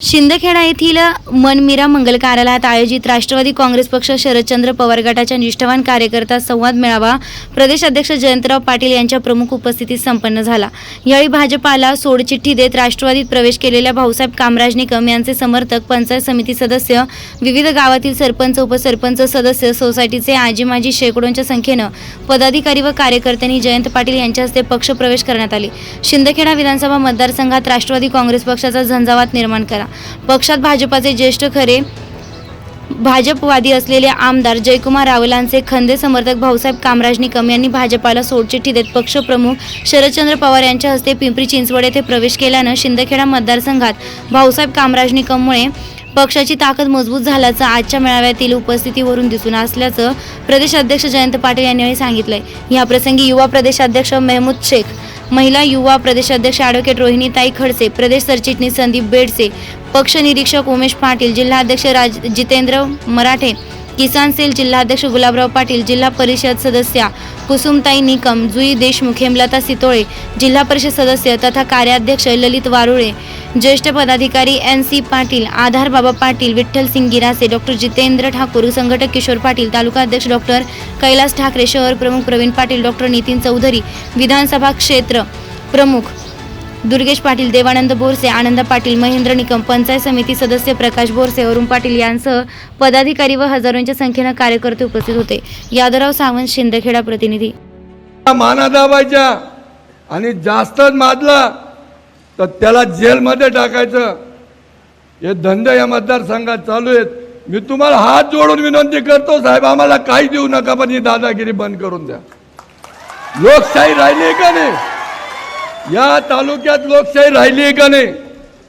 शिंदखेडा येथील मनमिरा मंगल कार्यालयात आयोजित राष्ट्रवादी काँग्रेस पक्ष शरदचंद्र पवार गटाच्या निष्ठावान कार्यकर्ता संवाद मेळावा प्रदेश अध्यक्ष जयंतराव पाटील यांच्या प्रमुख उपस्थितीत संपन्न झाला. यावेळी भाजपाला सोडचिठ्ठी देत राष्ट्रवादीत प्रवेश केलेल्या भाऊसाहेब कामराज निकम यांचे समर्थक पंचायत समिती सदस्य विविध गावातील सरपंच उपसरपंच सदस्य सोसायटीचे आजी माजी शेकडोंच्या संख्येनं पदाधिकारी व कार्यकर्त्यांनी जयंत पाटील यांच्या हस्ते पक्ष प्रवेश करण्यात आले. शिंदखेडा विधानसभा मतदारसंघात राष्ट्रवादी काँग्रेस पक्षाचा झंझावात निर्माण करा पक्षात भाजपाचे ज्येष्ठ खरे भाजपवादी असलेले आमदार जयकुमार रावलांचे खंदे समर्थक भाऊसाहेब कामराज निकम यांनी भाजपाला सोडचिठ्ठी देत पक्षप्रमुख शरदचंद्र पवार यांच्या हस्ते पिंपरी चिंचवड येथे प्रवेश केल्यानं शिंदखेडा मतदारसंघात भाऊसाहेब कामराज निकममुळे पक्षाची ताकद मजबूत झाल्याचं आजच्या मेळाव्यातील उपस्थितीवरून दिसून असल्याचं प्रदेशाध्यक्ष जयंत पाटील यांनी सांगितलंय. याप्रसंगी युवा प्रदेशाध्यक्ष मेहमूद शेख महिला युवा प्रदेशाध्यक्ष ॲडव्होकेट रोहिणीताई खडसे प्रदेश सरचिटणीस संदीप बेडसे पक्ष निरीक्षक उमेश पाटील जिल्हाध्यक्ष राज जितेंद्र मराठे किसान सेल जिल्हाध्यक्ष गुलाबराव पाटील जिल्हा परिषद सदस्या कुसुमताई निकम जुई देशमुख हेमलता सितोळे जिल्हा परिषद सदस्य तथा कार्याध्यक्ष ललित वारुळे ज्येष्ठ पदाधिकारी N C Patil Aadhar Baba Patil Vitthal Singh Girase doctor Jitendra Thakur संघटक किशोर पाटील तालुका अध्यक्ष डॉक्टर कैलास ठाकरे शहर प्रमुख प्रवीण पाटील डॉक्टर नितीन चौधरी विधानसभा क्षेत्र प्रमुख दुर्गेश पाटील देवानंद बोरसे आनंद पाटील महेंद्र निकम पंचायत समिती सदस्य प्रकाश बोरसे अरुण पाटील यांसह पदाधिकारी व हजारोंच्या संख्येनं कार्यकर्ते उपस्थित होते. यादवराव सावंत शिंदखेडा प्रतिनिधी. माना दाबायच्या आणि जास्तच माजला तर त्याला जेलमध्ये टाकायचं. हे धंदे या मतदारसंघात चालू आहेत. मी तुम्हाला हात जोडून विनंती करतो साहेब आम्हाला काही देऊ नका पण ही दादागिरी बंद करून द्या. लोकशाही राहिली का नाही? या तालुक्यात लोकशाही राहिली आहे का नाही?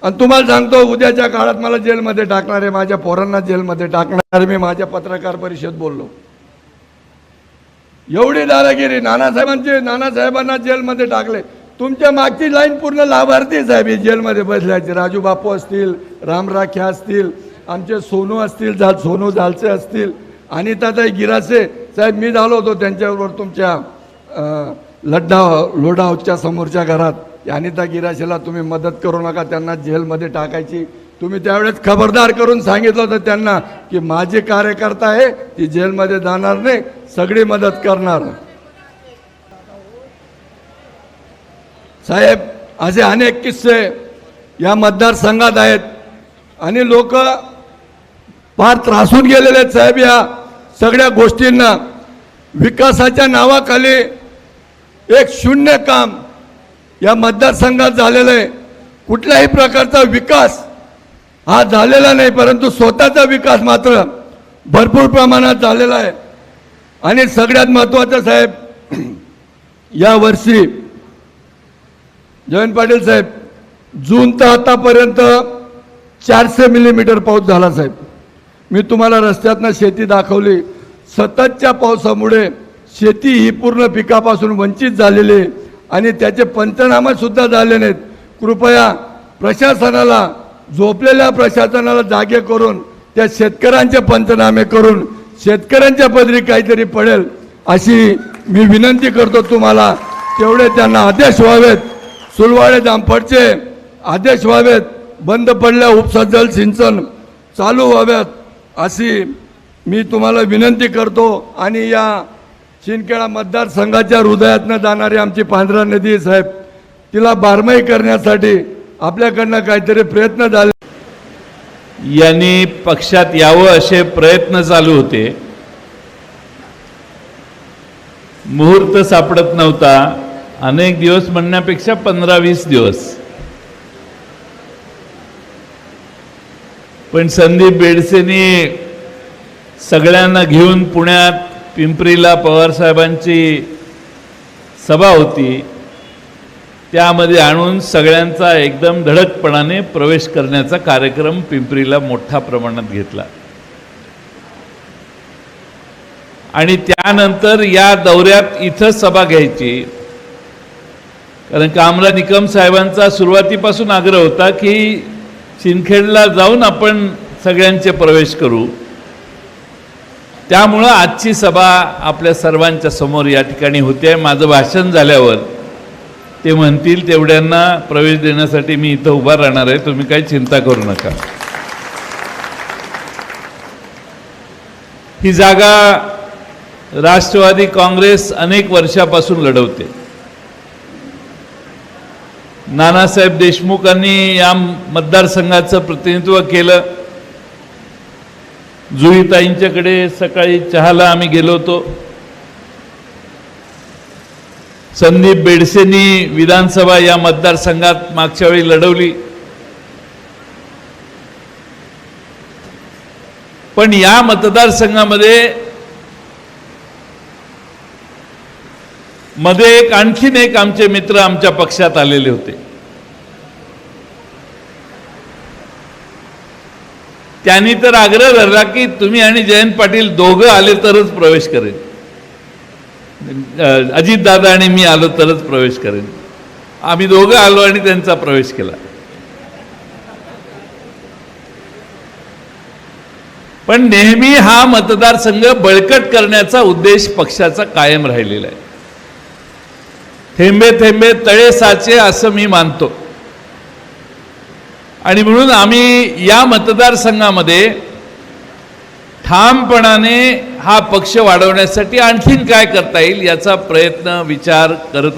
आणि तुम्हाला सांगतो उद्याच्या काळात मला जेलमध्ये टाकणार आहे माझ्या पोरांना जेलमध्ये टाकणार मी माझ्या पत्रकार परिषद बोललो. एवढी दादागिरी नानासाहेबांचे नानासाहेबांना जेलमध्ये टाकले. तुमच्या मागची लाईन पूर्ण लाभार्थी साहेब ही जेलमध्ये बसल्याचे. राजू बापू असतील रामराख्या असतील आमचे सोनू असतील जा सोनू झालसे असतील अनिताताई गिरासे. साहेब मी झालो होतो त्यांच्याबरोबर तुमच्या लड्डा लोढाऊच्या समोरच्या घरात. या अनिता गिराशेला तुम्ही मदत करू नका त्यांना जेलमध्ये टाकायची. तुम्ही त्यावेळेस खबरदार करून सांगितलं होतं त्यांना की माझे कार्यकर्ता आहे ती जेलमध्ये जाणार नाही सगळी मदत करणार. साहेब असे अनेक किस्से या मतदारसंघात आहेत. आणि लोक फार त्रासून गेलेले आहेत साहेब या सगळ्या गोष्टींना. विकासाच्या नावाखाली एक शून्य काम या मतदारसंघात झालेलं आहे. कुठल्याही प्रकारचा विकास हा झालेला नाही परंतु स्वतःचा विकास मात्र भरपूर प्रमाणात झालेला आहे. आणि सगळ्यात महत्त्वाचं साहेब या वर्षी जयंत पाटील साहेब जून तर आतापर्यंत चारशे मिलीमीटर पाऊस झाला साहेब. मी तुम्हाला रस्त्यातनं शेती दाखवली. सततच्या पावसामुळे शेती ही पूर्ण पिकापासून वंचित झालेली आहे. आणि त्याचे पंचनामे सुद्धा झाले नाहीत. कृपया प्रशासनाला झोपलेल्या प्रशासनाला जागे करून त्या शेतकऱ्यांचे पंचनामे करून शेतकऱ्यांच्या पदरी काहीतरी पडेल अशी मी विनंती करतो तुम्हाला. तेवढे त्यांना आदेश व्हावेत. सुलवाडे जामफडचे आदेश व्हावेत. बंद पडल्या उपसा जल सिंचन चालू व्हाव्यात अशी मी तुम्हाला विनंती करतो. आणि या शिंदखेडा मतदारसंघाच्या हृदयातनं जाणारी आमची पांढरा नदी साहेब. तिला बारमाई करण्यासाठी आपल्याकडनं काहीतरी प्रयत्न झाले. यांनी पक्षात यावं असे प्रयत्न चालू होते. मुहूर्त सापडत नव्हता. अनेक दिवस म्हणण्यापेक्षा पंधरा वीस दिवस. पण संदीप बेडसेनी सगळ्यांना घेऊन पुण्यात पिंपरीला पवारसाहेबांची सभा होती. त्यामध्ये आणून सगळ्यांचा एकदम धडकपणाने प्रवेश करण्याचा कार्यक्रम पिंपरीला मोठ्या प्रमाणात घेतला. आणि त्यानंतर या दौऱ्यात इथं सभा घ्यायची. कारण कामरा निकम साहेबांचा सुरुवातीपासून आग्रह होता की सिंदखेडला जाऊन आपण सगळ्यांचे प्रवेश करू. त्यामुळं आजची सभा आपल्या सर्वांच्या समोर या ठिकाणी होते. माझं भाषण झाल्यावर ते म्हणतील तेवढ्यांना प्रवेश देण्यासाठी मी इथं उभा राहणार आहे. तुम्ही काही चिंता करू नका. ही जागा राष्ट्रवादी काँग्रेस अनेक वर्षापासून लढवते. नानासाहेब देशमुखांनी या मतदारसंघाचं प्रतिनिधित्व केलं. जुईताईंच्याकडे सकाळी चहाला आम्ही गेलो होतो. संदीप बेडसेंनी विधानसभा या मतदारसंघात मागच्या वेळी लढवली. पण या मतदारसंघामध्ये मध्ये एक आणखीन एक आमचे मित्र आमच्या पक्षात आलेले होते. त्यांनी तर आग्रह धरला की तुम्ही आणि जयंत पाटील दोघं आले तरच प्रवेश करेन. अजित दादा आणि मी आलो तरच प्रवेश करेन. आम्ही दोघं आलो आणि त्यांचा प्रवेश केला. पण नेहमी हा मतदारसंघ बळकट करण्याचा उद्देश पक्षाचा कायम राहिलेला आहे. थेंबे थेंबे तळे साचे असं मी मानतो. आणि म्हणून आम्ही या मतदारसंघामध्ये ठामपणाने हा पक्ष वाढवण्यासाठी आणखीन काय करता येईल याचा प्रयत्न विचार करत असतो